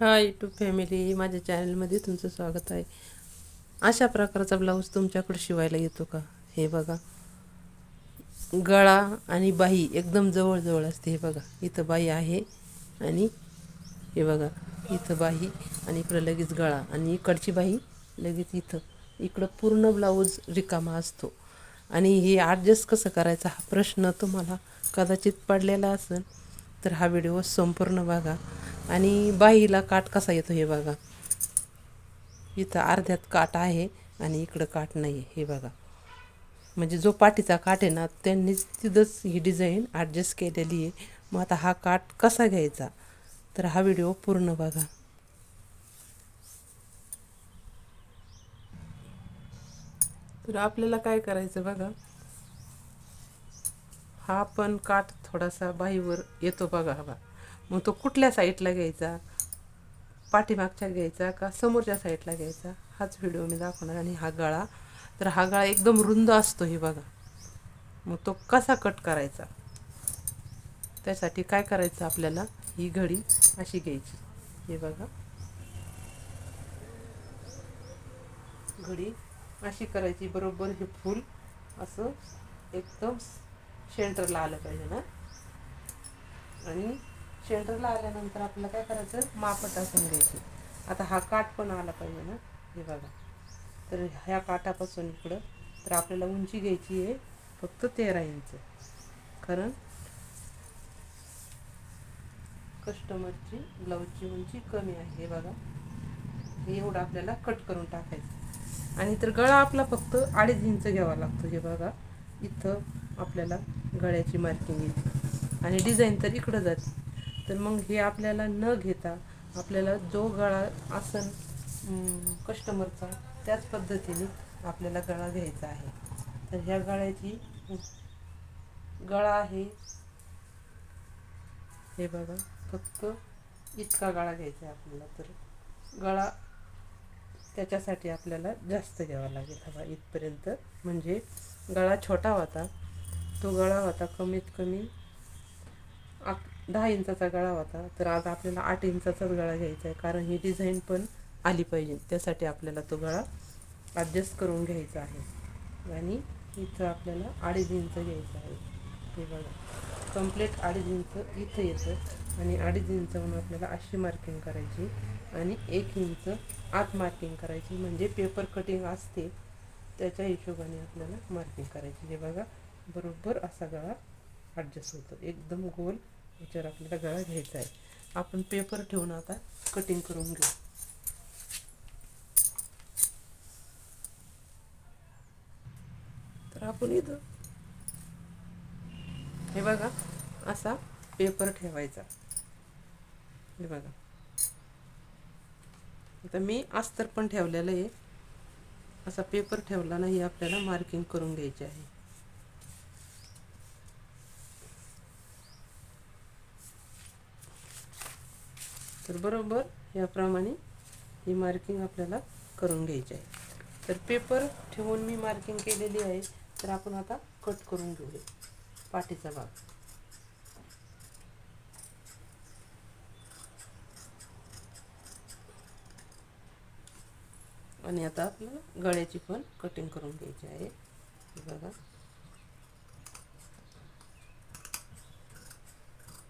Hi YouTube family माझ्या चॅनलमध्ये तुमचं स्वागत आहे. अशा प्रकारचा ब्लाऊज तुमच्याकडे शिवायला येतो का? हे बघा. गळा आणि बाही एकदम जवळजवळ असते हे बघा. इथं बाही आहे आणि हे बघा इथं बाही आणि इकडं लगेच गळा आणि इकडची बाही लगेच इथं. इकडं पूर्ण ब्लाऊज रिकामा असतो. आणि हे ॲडजस्ट कसं करायचा हा प्रश्न तुम्हाला कदाचित पडलेला असेल तर हा व्हिडिओ संपूर्ण बघा. आणि बाईला काट कसा येतो हे बघा. इथं अर्ध्यात काट आहे आणि इकडं काट नाही आहे हे बघा. म्हणजे जो पाठीचा काट आहे ना त्यांनीच तिथंच ही डिझाईन ॲडजस्ट केलेली आहे. मग आता हा काट कसा घ्यायचा? तर हा व्हिडिओ पूर्ण बघा. तर आपल्याला काय करायचं बघा? हा पण काठ थोडासा बाहीवर येतो बघा हवा मग तो कुठल्या साईडला घ्यायचा? पाठीमागच्या घ्यायचा का समोरच्या साईडला घ्यायचा? हाच व्हिडिओ मी दाखवणार आणि हा गळा. तर हा गळा एकदम रुंद असतो हे बघा. मग तो कसा कट करायचा? त्यासाठी काय करायचं आपल्याला? ही घडी अशी घ्यायची. हे बघा. घडी अशी करायची. बरोबर हे फूल असं एकदम सेंटरला आलं पाहिजे ना. आणि सेंटरला आल्यानंतर आपल्याला काय करायचं? माप टाकून घ्यायची. आता हा काठ पण आला पाहिजे ना? हे बघा. तर ह्या काठापासून इकडं तर आपल्याला उंची घ्यायची आहे फक्त तेरा इंच. कारण कस्टमरची ब्लाऊजची उंची कमी आहे. हे बघा. हे एवढं आपल्याला कट करून टाकायचं. आणि तर गळा आपला फक्त अडीच इंच घ्यावा लागतो. हे बघा. इथं आपल्याला गळ्याची मार्किंग येते. आणि डिझाईन तर इकडं जाते. तर मग हे आपल्याला न घेता आपल्याला जो गळा आसन कस्टमरचा त्याच पद्धतीने आपल्याला गळा घ्यायचा आहे. तर ह्या गळ्याची गळा आहे. हे बघा फक्त इतका गळा घ्यायचा आहे आपल्याला तर गळा त्याच्यासाठी आपल्याला जास्त घ्यावा लागेल. हवा इथपर्यंत म्हणजे गळा छोटा होता तो गळा होता कमीत कमी आक दहा इंचाचा गळा होता तर आज आपल्याला आठ इंचाचाच गळा घ्यायचा आहे कारण ही डिझाईन पण आली पाहिजे. त्यासाठी आपल्याला तो गळा ॲडजस्ट करून घ्यायचा आहे. आणि इथं आपल्याला अडीच इंच घ्यायचं आहे. हे बघा. कंप्लीट अडीच इंच इथं येतं. आणि अडीच इंच म्हणून आपल्याला अशी मार्किंग करायची. आणि एक इंच आत मार्किंग करायची. म्हणजे पेपर कटिंग असते त्याच्या हिशोबाने आपल्याला मार्किंग करायची. हे बघा. बरोबर असा गळा ॲडजस्ट होतो. एकदम गोल जर आपल्याला गळा घ्यायचा आहे. आपण पेपर ठेवून आता कटिंग करून घेऊ. तर आपण इथं हे बघा असा पेपर ठेवायचा. हे बघा. आता मी अस्तर पण ठेवलेलं आहे. असा पेपर ठेवला नाही आपल्याला मार्किंग करून घ्यायची आहे. तर बरोबर याप्रमाणे ही मार्किंग आपल्याला करून घ्यायची आहे. तर पेपर ठेवून मी मार्किंग केलेली आहे. तर आपण आता कट करून घेऊया. पाठीचा भाग. आणि आता आपल्याला गळ्याची पण कटिंग करून घ्यायची आहे. बघा.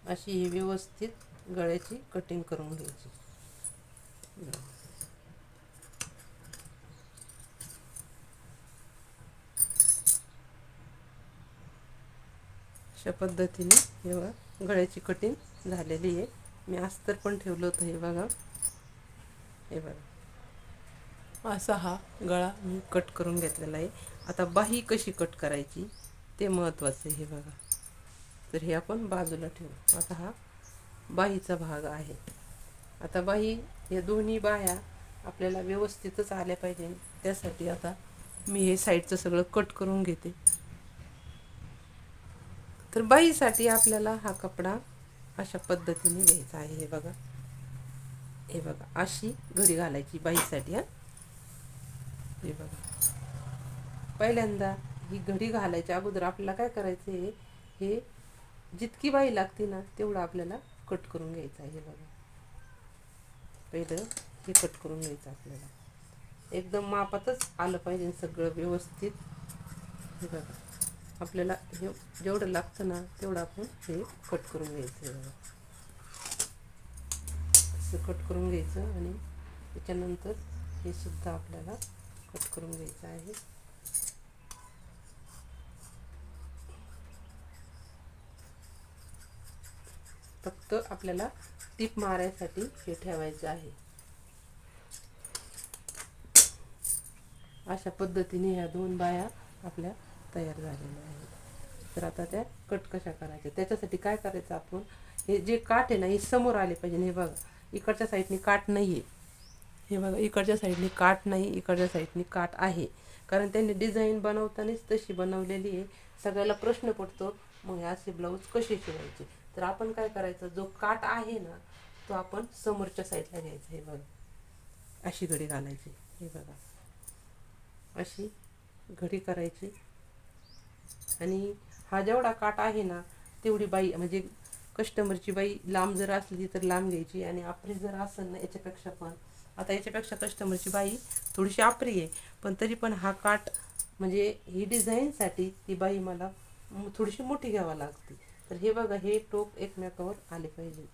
अशी ही व्यवस्थित गळ्याची कटिंग करून घ्यायची. अशा पद्धतीने हे बघा गळ्याची कटिंग झालेली आहे. मी अस्तर पण ठेवलं होतं हे बघा. हे बघा. असा हा गळा मी कट करून घेतलेला आहे. आता बाही कशी कट करायची ते महत्त्वाचं आहे हे बघा. तर हे आपण बाजूला ठेवू. आता हा बाहीचा भाग आहे. आता बाही या दोन्ही बाह्या आपल्याला व्यवस्थितच आल्या पाहिजे. त्यासाठी आता मी हे साईडचं सगळं कट करून घेते. तर बाईसाठी आपल्याला हा कपडा अशा पद्धतीने घ्यायचा आहे. हे बघा. हे बघा. अशी घरी घालायची बाईसाठी हा. हे बघा. पहिल्यांदा ही घडी घालायच्या अगोदर आपल्याला काय करायचं आहे हे जितकी बाई लागते ना तेवढं आपल्याला कट करून घ्यायचं आहे हे बघा. पहिलं हे कट करून घ्यायचं आपल्याला. एकदम मापातच आलं पाहिजे सगळं व्यवस्थित. हे बघा. आपल्याला हे जेवढं लागतं ना तेवढं आपण हे कट करून घ्यायचं हे बघा. असं कट करून घ्यायचं आणि त्याच्यानंतर हे सुद्धा आपल्याला कट करून घ्यायचं आहे. फक्त आपल्याला टीप मारायसाठी हे ठेवायचं आहे. अशा पद्धतीने ह्या दोन बाया आपल्या तयार झालेल्या आहेत. तर आता त्या कट कशा करायच्या? त्याच्यासाठी काय करायचं आपण? हे जे काठ आहे ना हे समोर आले पाहिजे. हे बघा इकडच्या साईडने काठ नाही आहे हे बघा इकडच्या साईडने काठ नाही इकडच्या साईडने काठ आहे. कारण त्यांनी डिझाईन बनवतानाच तशी बनवलेली आहे. सगळ्याला प्रश्न पडतो मग हे असे ब्लाऊज कसे शिवायचे? तर आपण काय करायचं? जो काठ आहे ना तो आपण समोरच्या साईडला घ्यायचा. हे बघा. अशी घडी घालायची. हे बघा. अशी घडी करायची. आणि हा जेवढा काट आहे ना तेवढी बाई म्हणजे कस्टमरची बाई लांब जर असली तर लांब घ्यायची. आणि आपली जर असेल ना याच्यापेक्षा पण. आता याच्यापेक्षा कस्टमरची बाई थोडीशी आपरी आहे. पण तरी पण हा काट म्हणजे ही डिझाईनसाठी ती बाई मला थोडीशी मोठी घ्यावा लागते. तर हे बघा हे टोक एकमेकावर आले पाहिजे.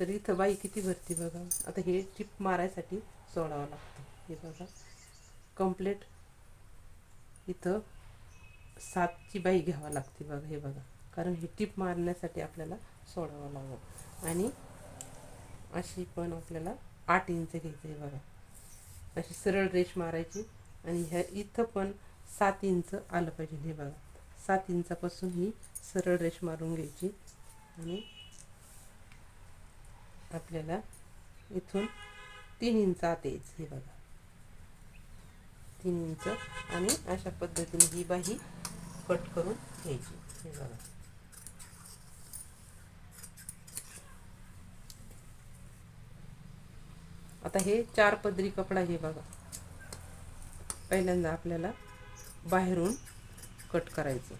तर इथं बाई किती भरती बघा. आता हे टिप मारायसाठी सोडावं लागतं. हे बघा. कम्प्लेट इथं सातची बाई घ्यावा लागते बघा हे बघा. कारण हे टिप मारण्यासाठी आपल्याला सोडावं लागेल आणि अशी पण आपल्याला आठ इंच घ्यायचं आहे बघा. अशी सरळ रेष मारायची. आणि ह्या इथं पण सात इंच आलं पाहिजे हे बघा. सात इंचापासून ही सरळ रेष मारून घ्यायची. आणि आपल्याला इथून तीन इंच आत यायचं हे बघा. तीन इंच आणि अशा पद्धतीने ही बाही कट करून घ्यायची हे बघा. आता हे चार पदरी कपडा हे बघा. पहिल्यांदा आपल्याला बाहेरून कट करायचं.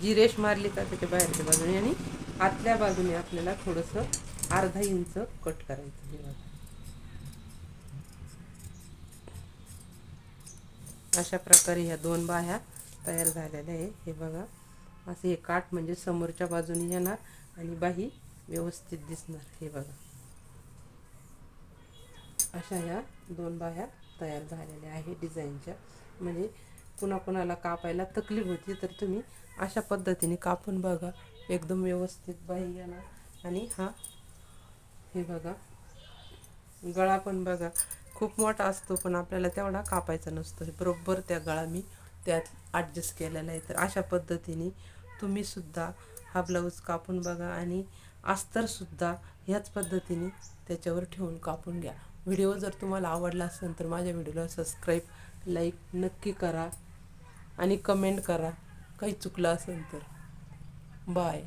जी रेश मारली का त्याच्या बाहेरच्या बाजूने आणि आतल्या बाजूने आपल्याला थोडंसं अर्धा इंच कट करायचं हे अशा प्रकारे ह्या दोन बाह्या तयार झालेल्या आहे हे बघा. असे हे काठ म्हणजे समोरच्या बाजूने येणार आणि बाही व्यवस्थित दिसणार. हे बघा. अशा ह्या दोन बाह्या तयार झालेल्या आहे डिझाईनच्या. म्हणजे कुणा कुणाला कापायला तकलीफ होती तर तुम्ही अशा पद्धतीने कापून बघा. एकदम व्यवस्थित बाही येणार. आणि हा हे बघा. गळा पण बघा. खूप मोठा असतो पण आपल्याला तेवढा कापायचा नसतो. हे बरोबर त्या गळा मी त्यात ॲडजस्ट केलेला आहे. तर अशा पद्धतीने तुम्हीसुद्धा हा ब्लाऊज कापून बघा आणि अस्तरसुद्धा ह्याच पद्धतीने त्याच्यावर ठेवून कापून घ्या. व्हिडिओ जर तुम्हाला आवडला असेल तर माझ्या व्हिडिओला सबस्क्राईब लाईक नक्की करा. आणि कमेंट करा. काही चुकलं असेल तर. बाय.